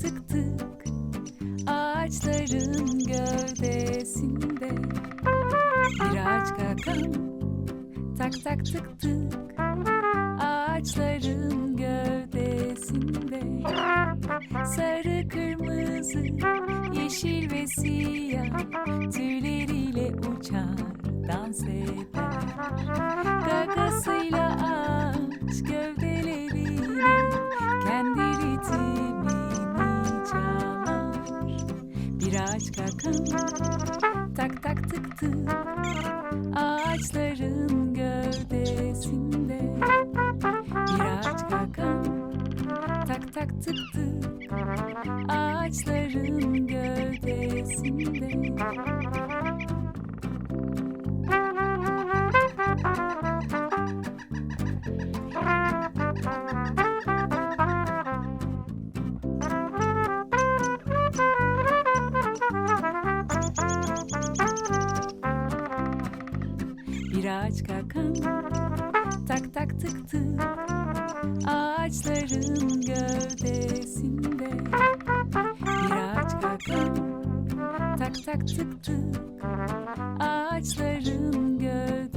tık tık. Ağaçların gövdesinde bir ağaç kakan tak tak tık tık. Ağaçların gövdesinde sarı kırmızı yeşil ve siyah tüyleriyle uçar dans eder. Gagasıyla bir ağaç kakan tak tak tık tık. Ağaçların gövdesinde. Bir ağaç kakan tak tak tık tık. Ağaçların gövdesinde Bir ağaç kakan tak tak tık tık. Ağaçların gövdesinde Bir ağaç kakan tak tak tık tık. Ağaçların gövdesinde